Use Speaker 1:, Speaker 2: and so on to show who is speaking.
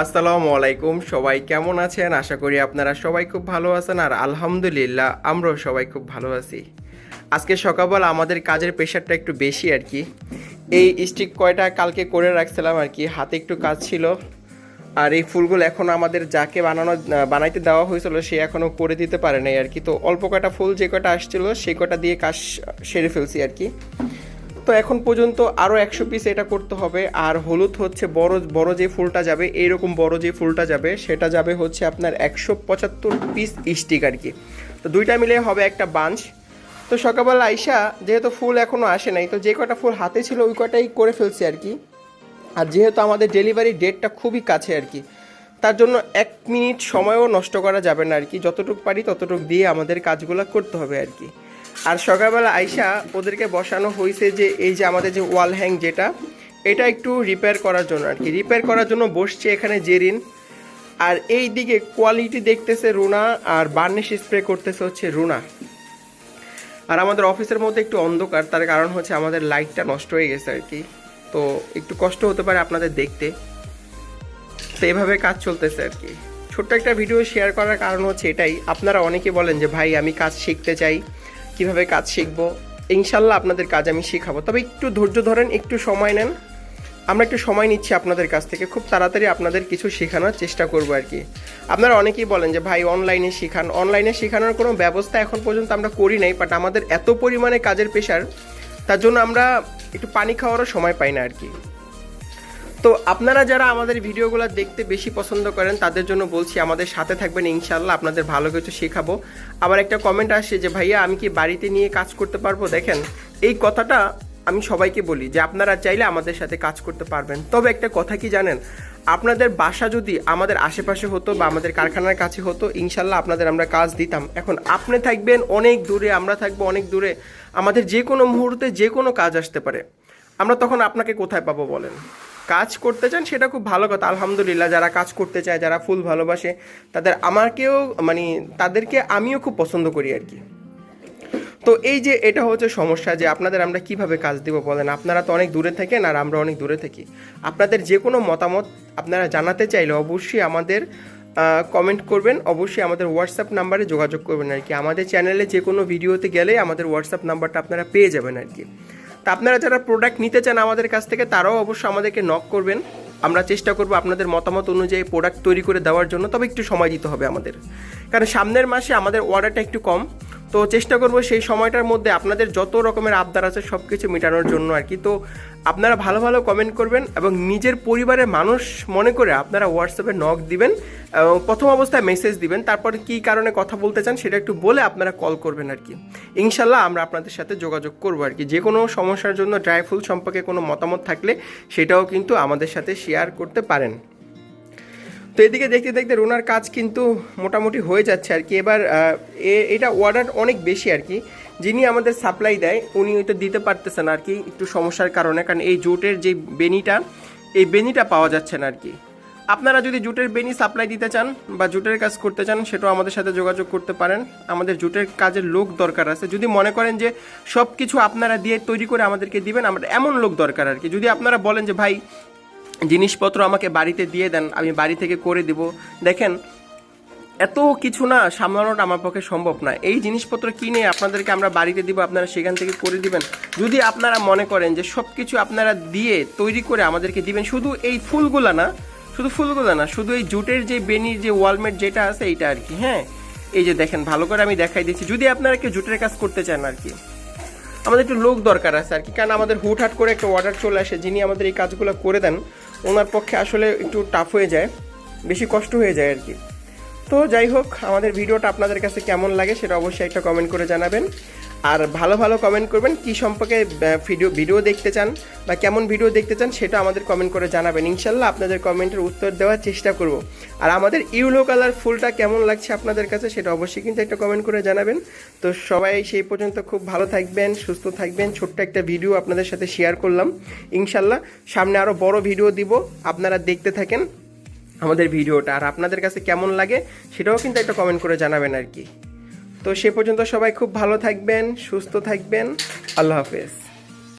Speaker 1: আসসালামু আলাইকুম, সবাই কেমন আছেন? আশা করি আপনারা সবাই খুব ভালো আছেন আর আলহামদুলিল্লাহ আমরাও সবাই খুব ভালো আছি। আজকে সকালবেলা আমাদের কাজের প্রেশারটা একটু বেশি আর কি। এই স্টিক কয়টা কালকে করে রাখছিলাম আর কি, হাতে একটু কাজ ছিল। আর এই ফুলগুলো এখন আমাদের যাকে বানানো, বানাইতে দেওয়া হয়েছিল, সে এখনও করে দিতে পারে নাই আর কি। তো অল্প কয়টা ফুল যে কটা আসছিল সেই কটা দিয়ে কাজ সেরে ফেলছি আর কি। তো এখন পর্যন্ত আরও একশো পিস এটা করতে হবে। আর হলুদ হচ্ছে বড় বড় যে ফুলটা যাবে, এইরকম বড় যে ফুলটা যাবে, সেটা যাবে হচ্ছে আপনার একশো পঁচাত্তর পিস স্টিক আর কি। তো দুইটা মিলে হবে একটা বাঞ্চ। তো সকালবেলা আইসা, যেহেতু ফুল এখনও আসে নাই, তো যে কটা ফুল হাতে ছিল, ওই কটাই করে ফেলছি আর কি। আর যেহেতু আমাদের ডেলিভারি ডেটটা খুবই কাছে আর কি, তার জন্য এক মিনিট সময়ও নষ্ট করা যাবে না আর কি। যতটুকু পারি ততটুকু দিয়ে আমাদের কাজগুলো করতে হবে আর কি। আর সকালবেলা আইসা ওদেরকে বসানো হয়েছে যে এই যে আমাদের যে ওয়াল হ্যাং যেটা, এটা একটু রিপেয়ার করার জন্য আর কি। রিপেয়ার করার জন্য বসছে এখানে জেরিন। আর এই দিকে কোয়ালিটি দেখতেছে রুনা আর বার্নিশ স্প্রে করতেছে হচ্ছে রুনা। আর আমাদের অফিসের মধ্যে একটু অন্ধকার, তার কারণ হচ্ছে আমাদের লাইটটা নষ্ট হয়ে গেছে আর কি। তো একটু কষ্ট হতে পারে আপনাদের দেখতে। তো এভাবে কাজ চলতেছে আর কি। ছোট্ট একটা ভিডিও শেয়ার করার কারণ হচ্ছে এটাই। আপনারা অনেকে বলেন যে, ভাই, আমি কাজ শিখতে চাই। কীভাবে কাজ শিখব? ইনশাল্লাহ আপনাদের কাজ আমি শেখাবো। তবে একটু ধৈর্য ধরেন, একটু সময় নেন। আমরা একটু সময় নিচ্ছি আপনাদের কাছ থেকে। খুব তাড়াতাড়ি আপনাদের কিছু শেখানোর চেষ্টা করব আর কি। আপনারা অনেকেই বলেন যে, ভাই অনলাইনে শেখান। অনলাইনে শেখানোর কোনো ব্যবস্থা এখন পর্যন্ত আমরা করি নাই বাট আমাদের এত পরিমাণে কাজের প্রেশার তার জন্য আমরা একটু পানি খাওয়ারও সময় পাই না আর কি। তো আপনারা যারা আমাদের ভিডিওগুলো দেখতে বেশি পছন্দ করেন, তাদের জন্য বলছি আমাদের সাথে থাকবেন ইনশাল্লাহ আপনাদের ভালো কিছু শেখাবো। আবার একটা কমেন্ট আসছে যে, ভাইয়া, আমি কি বাড়িতে নিয়ে কাজ করতে পারব? দেখেন, এই কথাটা আমি সবাইকে বলি যে, আপনারা চাইলে আমাদের সাথে কাজ করতে পারবেন। তবে একটা কথা কি জানেন? আপনাদের বাসা যদি আমাদের আশেপাশে হতো বা আমাদের কারখানার কাছে হতো ইনশাল্লাহ আপনাদের আমরা কাজ দিতাম। এখন আপনি থাকবেন অনেক দূরে, আমরা থাকব অনেক দূরে, আমাদের যে কোনো মুহূর্তে যে কোনো কাজ আসতে পারে। আমরা তখন আপনাকে কোথায় পাবো বলেন? কাজ করতে চান, সেটা খুব ভালো কথা। আলহামদুলিল্লাহ, যারা কাজ করতে চায়, যারা ফুল ভালোবাসে, তাদের আমাকেও মানে তাদেরকে আমিও খুব পছন্দ করি আর কি। তো এই যে এটা হচ্ছে সমস্যা যে আপনাদের আমরা কীভাবে কাজ দিব বলেন? আপনারা তো অনেক দূরে থাকেন আর আমরা অনেক দূরে থাকি। আপনাদের যে কোনো মতামত আপনারা জানাতে চাইলে অবশ্যই আমাদের কমেন্ট করবেন। অবশ্যই আমাদের হোয়াটসঅ্যাপ নাম্বারে যোগাযোগ করবেন আর কি। আমাদের চ্যানেলে যে কোনো ভিডিওতে গেলে আমাদের হোয়াটসঅ্যাপ নাম্বারটা আপনারা পেয়ে যাবেন আর কি। তা আপনারা যারা প্রোডাক্ট নিতে চান আমাদের কাছ থেকে, তারাও অবশ্যই আমাদেরকে নক করবেন। আমরা চেষ্টা করব আপনাদের মতামত অনুযায়ী প্রোডাক্ট তৈরি করে দেওয়ার জন্য, তবে একটু সময় দিতে হবে আমাদের। কারণ সামনের মাসে আমাদের অর্ডারটা একটু কম। তো চেষ্টা করব সেই সময়টার মধ্যে আপনাদের যত রকমের আবদার আছে সব কিছু মেটানোর জন্য আর কি। তো আপনারা ভালো ভালো কমেন্ট করবেন এবং নিজের পরিবারের মানুষ মনে করে আপনারা হোয়াটসঅ্যাপে নক দিবেন এবং প্রথম অবস্থায় মেসেজ দিবেন, তারপরে কী কারণে কথা বলতে চান সেটা একটু বলে আপনারা কল করবেন আর কি। ইনশাল্লাহ আমরা আপনাদের সাথে যোগাযোগ করব আর কি। যে কোনো সমস্যার জন্য ড্রাই ফুল সম্পর্কে কোনো মতামত থাকলে সেটাও কিন্তু আমাদের সাথে শেয়ার করতে পারেন। তো এদিকে দেখতে দেখতে রোনার কাজ কিন্তু মোটামুটি হয়ে যাচ্ছে আর কি। এবার এটা অর্ডার অনেক বেশি আর কি। যিনি আমাদের সাপ্লাই দেয়, উনি ওইটা দিতে পারতেছেন আর কি একটু সমস্যার কারণে, কারণ এই জোটের যে বেনিটা, এই বেনিটা পাওয়া যাচ্ছে না আর কি। আপনারা যদি জুটের বেনি সাপ্লাই দিতে চান বা জুটের কাজ করতে চান, সেটাও আমাদের সাথে যোগাযোগ করতে পারেন। আমাদের জুটের কাজের লোক দরকার আছে। যদি মনে করেন যে সব কিছু আপনারা দিয়ে তৈরি করে আমাদেরকে দিবেন আমরা এমন লোক দরকার আর কি। যদি আপনারা বলেন যে, ভাই জিনিসপত্র আমাকে বাড়িতে দিয়ে দেন, আমি বাড়ি থেকে করে দিব। দেখেন, এত কিছু না সামলানোটা আমার পক্ষে সম্ভব না। এই জিনিসপত্র কিনে আপনাদেরকে আমরা বাড়িতে দিব, আপনারা সেখান থেকে করে দিবেন। যদি আপনারা মনে করেন যে সব কিছু আপনারা দিয়ে তৈরি করে আমাদেরকে দিবেন, শুধু এই ফুলগুলা না, শুধু ফুলগুলা না, শুধু এই জুটের যে বেনির যে ওয়ালমেট যেটা আছে, এইটা আর কি হ্যাঁ? এই যে দেখেন, ভালো করে আমি দেখাই দিচ্ছি। যদি আপনারা কেউ জুটের কাজ করতে চান আর কি। আমাদের একটু লোক দরকার আছে আর কি। কারণ আমাদের হুটহাট করে একটা অর্ডার চলে আসে, যিনি আমাদের এই কাজগুলো করে দেন, ওনার পক্ষে আসলে একটু টাফ হয়ে যায়, বেশি কষ্ট হয়ে যায় আর কি। তো যাই হোক, আমাদের ভিডিওটা আপনাদের কাছে কেমন লাগে সেটা অবশ্যই একটা কমেন্ট করে জানাবেন। আর ভালো ভালো কমেন্ট করবেন, কি সম্পর্কে ভিডিও ভিডিও দেখতে চান বা কেমন ভিডিও দেখতে চান সেটা আমাদের কমেন্ট করে জানাবেন। ইনশাল্লাহ আপনাদের কমেন্টের উত্তর দেওয়ার চেষ্টা করব। আর আমাদের ইউলো কালার ফুলটা কেমন লাগছে আপনাদের কাছে সেটা অবশ্যই কিন্তু একটা কমেন্ট করে জানাবেন। তো সবাই সেই পর্যন্ত খুব ভালো থাকবেন, সুস্থ থাকবেন। ছোট্ট একটা ভিডিও আপনাদের সাথে শেয়ার করলাম। ইনশাল্লাহ সামনে আরও বড় ভিডিও দিব। আপনারা দেখতে থাকেন আমাদের ভিডিওটা আর আপনাদের কাছে কেমন লাগে সেটাও কিন্তু একটা কমেন্ট করে জানাবেন আর কি। তো সে পর্যন্ত সবাই খুব ভালো থাকবেন সুস্থ থাকবেন। আল্লাহ হাফেজ।